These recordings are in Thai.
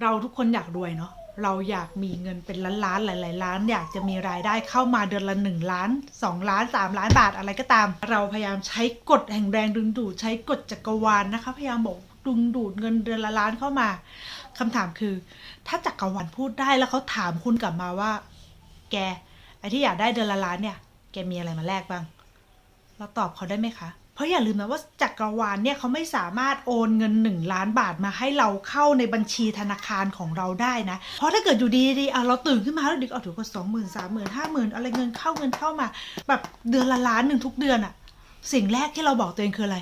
เราทุกคนอยากรวยเนาะเราอยากมีเงินเป็นล้านล้านๆหลาย ๆ ล้าน อยากจะมีรายได้เข้ามาเดือนละหนึ่งล้านสองล้านสามล้านบาทอะไรก็ตาม เราพยายามใช้กฎแห่งแรงดึงดูดใช้กฎจักรวาลนะคะ พยายามบอกดึงดูดเงินเดือนละล้านเข้ามาคำถามคือ ถ้าจักรวาลพูดได้แล้วเขาถามคุณกลับมาว่า แกไอ้ที่อยากได้เดือนละล้านเนี่ย แกมีอะไรมาแลกบ้าง เราตอบเขาได้ไหมคะ เพราะอย่าลืมนะว่าจักรวาลเนี่ยเขาไม่สามารถโอนเงินหนึ่งล้านบาทมาให้เราเข้าในบัญชีธนาคารของเราได้นะ เพราะถ้าเกิดอยู่ดีๆอะเราตื่นขึ้นมาแล้วดึกเอาถือว่าสองหมื่นสามหมื่นห้าหมื่นอะไรเงินเข้าเงินเข้ามา แบบเดือนละล้านหนึ่งทุกเดือนอะสิ่งแรกที่เราบอกตัวเองคืออะไร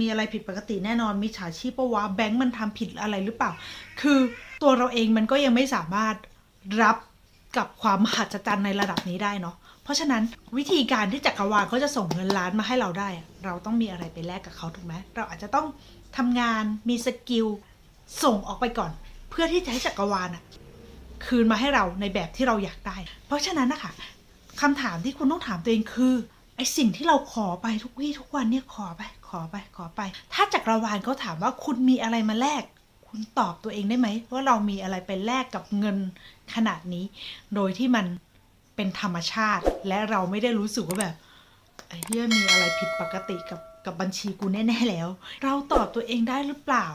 มีอะไรผิดปกติแน่นอนมีฉาชีพปะวะแบงก์มันทำผิดอะไรหรือเปล่า คือตัวเราเองมันก็ยังไม่สามารถรับ กับความมหัศจรรย์ในระดับนี้ได้เนาะเพราะฉะนั้นวิธีการที่จักรวาลเขาจะส่งเงินล้านมาให้เราได้ เราต้องมีอะไรไปแลกกับเขาถูกไหมเราอาจจะต้องทำงานมีสกิลส่งออกไปก่อน เพื่อที่จะให้จักรวาลอะคืนมาให้เราในแบบที่เราอยากได้ เพราะฉะนั้นนะคะคำถามที่คุณต้องถามตัวเองคือไอสิ่งที่เราขอไปทุกวี่ทุกวันเนี่ยขอไป ขอไปขอไป ถ้าจักรวาลเขาถามว่าคุณมีอะไรมาแลก คุณตอบตัวเองได้ไหมว่าเรามีอะไรไปแลกกับเงินขนาดนี้ โดยที่มันเป็นธรรมชาติ และเราไม่ได้รู้สึกว่าแบบไอ้เหี้ยมีอะไรผิดปกติกับกับบัญชีกูแน่ๆแล้ว เราตอบตัวเองได้หรือเปล่า